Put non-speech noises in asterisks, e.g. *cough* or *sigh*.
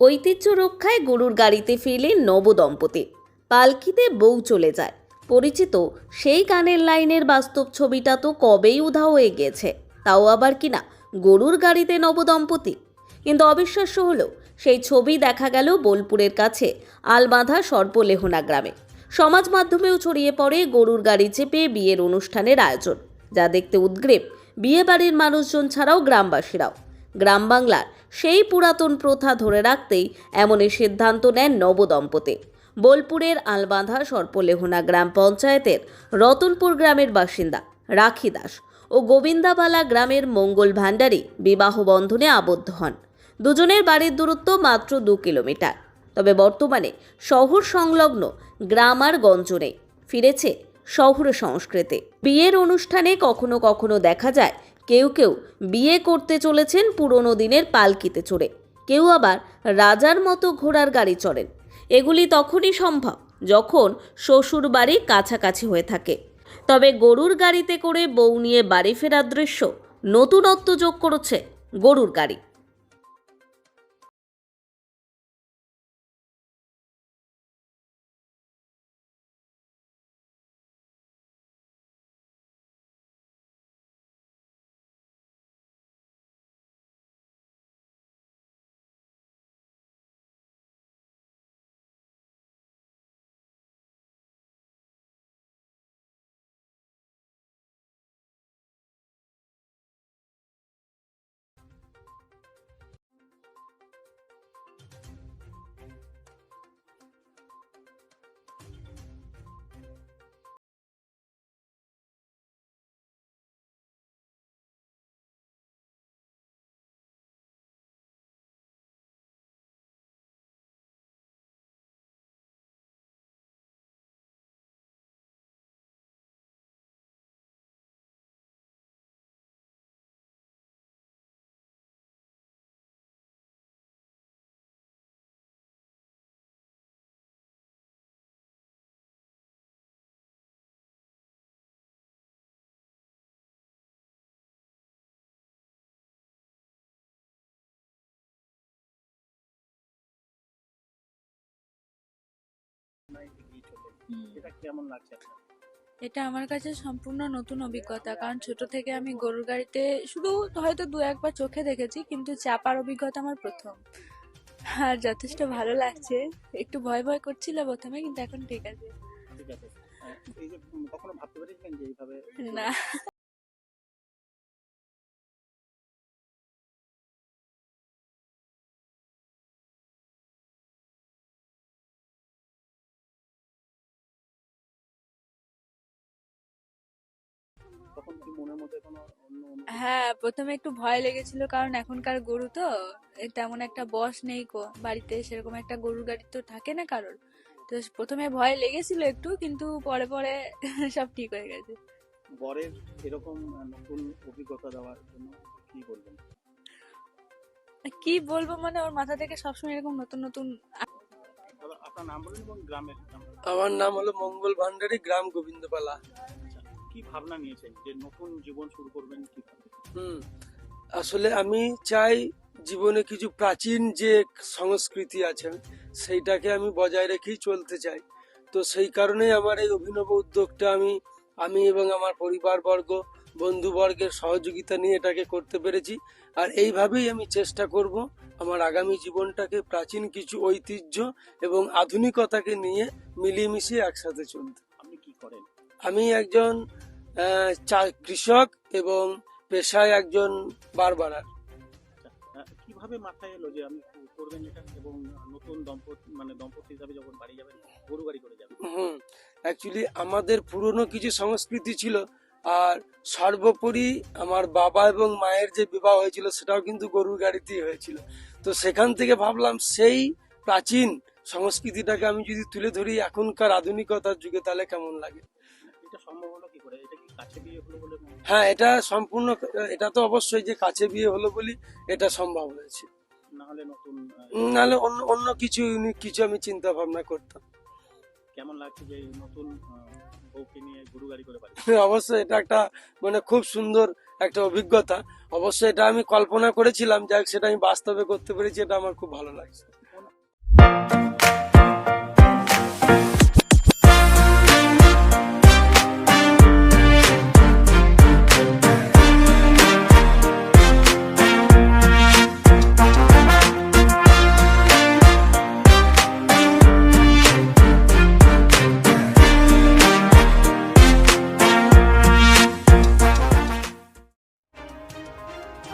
ঐতিহ্য রক্ষায় গরুর গাড়িতে ফিরলেন নবদম্পতি। পালকিতে বউ চলে যায়। পরিচিত সেই গানের লাইনের বাস্তব ছবিটা তো কবেই উধাও হয়ে গিয়েছে। তাও আবার কিনা গরুর গাড়িতে নবদম্পতি? কিন্তু অবিশ্বাস্য হলো, সেই ছবি দেখা গেল বোলপুরের কাছে আলবাঁধা সর্পলেহনা গ্রামে। সমাজ মাধ্যমেও ছড়িয়ে পড়ে গরুর গাড়ি চেপে বিয়ের অনুষ্ঠানের আয়োজন, যা দেখতে উদ্গ্রীব বিয়ে বাড়ির মানুষজন ছাড়াও গ্রামবাসীরাও। গ্রাম বাংলার সেই পুরাতন প্রথা ধরে রাখতেই এমনই সিদ্ধান্ত নেন নবদম্পতি। বোলপুরের আলবাঁধা সর্পলেহনা গ্রাম পঞ্চায়েতের রতনপুর গ্রামের বাসিন্দা রাখি দাস ও গোবিন্দাবালা গ্রামের মঙ্গল ভাণ্ডারী বিবাহ বন্ধনে আবদ্ধ হন। দুজনের বাড়ির দূরত্ব মাত্র দু কিলোমিটার। তবে বর্তমানে শহর সংলগ্ন গ্রাম আর গঞ্জ নেই। ফিরেছে শহুর সংস্কৃতি। বিয়ের অনুষ্ঠানে কখনো কখনো দেখা যায় কেউ কেউ বিয়ে করতে চলেছেন পুরনো দিনের পালকিতে চড়ে। কেউ আবার রাজার মতো ঘোড়ার গাড়ি চড়েন। এগুলি তখনই সম্ভব যখন শ্বশুর বাড়ি কাছাকাছি হয়ে থাকে। তবে গরুর গাড়িতে করে বউ নিয়ে বাড়ি ফেরার দৃশ্য নতুনত্ব যোগ করেছে গরুর গাড়ি। এটা কেমন লাগছে আপনার? এটা আমার কাছে সম্পূর্ণ নতুন অভিজ্ঞতা। কারণ ছোট থেকে আমি গরুর গাড়িতে শুধু হয়তো দু একবার চোখে দেখেছি কিন্তু চাপার অভিজ্ঞতা আমার প্রথম। আর যথেষ্ট ভালো লাগছে। একটু ভয় ভয় করছিল প্রথমে কিন্তু এখন ঠিক আছে। ঠিক কখনো ভাবতে না। তখন কি মনের মধ্যে কোনো হ্যাঁ প্রথমে একটু ভয় লেগেছিল কারণ এখনকার গরু তো তেমন একটা বস নেই কো বাড়িতে সেরকম একটা গরুর গাড়ি তো থাকে না কারোর। তো প্রথমে ভয় লেগেছিল একটু কিন্তু পরে পরে *laughs* সব ঠিক হয়ে গেছে। বরের এরকম নতুন অভিজ্ঞতা দেওয়ার জন্য কি বলবেন? কি বলব মানে ওর মাথা থেকে সবসময় এরকম নতুন নতুন দাদা, আপনার নাম বলুন এবং গ্রামের আমার নাম হলো মঙ্গল ভান্ডারী গ্রাম গোবিন্দপালা। কি ভাবনা নিয়েছেন যে নতুন জীবন শুরু করবেন কি হুম আসলে আমি চাই জীবনে কিছু প্রাচীন যে সংস্কৃতি আছে সেইটাকে আমি বজায় রেখেই চলতে চাই। তো সেই কারণেই আমার এই অভিনব উদ্যোগটা আমি আমি এবং আমার পরিবারবর্গ বন্ধুবর্গের সহযোগিতা নিয়ে এটাকে করতে পেরেছি। আর এইভাবেই আমি চেষ্টা করব আমার আগামী জীবনটাকে প্রাচীন কিছু ঐতিহ্য এবং আধুনিকতাকে নিয়ে মিলিয়ে মিশিয়ে একসাথে চলতে। আপনি কি করেন? আমি একজন কৃষক এবং পেশায় একজন বারবারার। আচ্ছা, কীভাবে মাথায় এলো যে আমি করবেন এটা এবং নতুন দম্পতি মানে দম্পতি হিসাবে যখন বাড়ি যাবেন গরু গাড়ি করে যাবেন? হুম অ্যাকচুয়ালি আমাদের পুরনো কিছু সংস্কৃতি ছিল আর সর্বোপরি আমার বাবা এবং মায়ের যে বিবাহ হয়েছিল সেটাও কিন্তু গরুর গাড়িতেই হয়েছিল। তো সেখান থেকে ভাবলাম সেই প্রাচীন সংস্কৃতিটাকে আমি যদি তুলে ধরি এখনকার আধুনিকতার যুগে তাহলে কেমন লাগে? এটা সম্ভব হলো কি করে? এটা কি কাছে বিয়ে হলো বলে হ্যাঁ? এটা সম্পূর্ণ এটা তো অবশ্যই যে কাছে বিয়ে হলো বলি এটা সম্ভব হয়েছে। নাহলে নতুন নাহলে অন্য অন্য কিছু ইউনিক কিছু আমি চিন্তা ভাবনা করতাম। কেমন লাগছে যে নতুন বউকে নিয়ে গরু গাড়ি করে বাড়ি? *laughs* অবশ্যই এটা একটা মানে খুব সুন্দর একটা অভিজ্ঞতা। অবশ্যই এটা আমি কল্পনা করেছিলাম যাক সেটা আমি বাস্তবে করতে পেরেছি এটা আমার খুব ভালো লাগছে।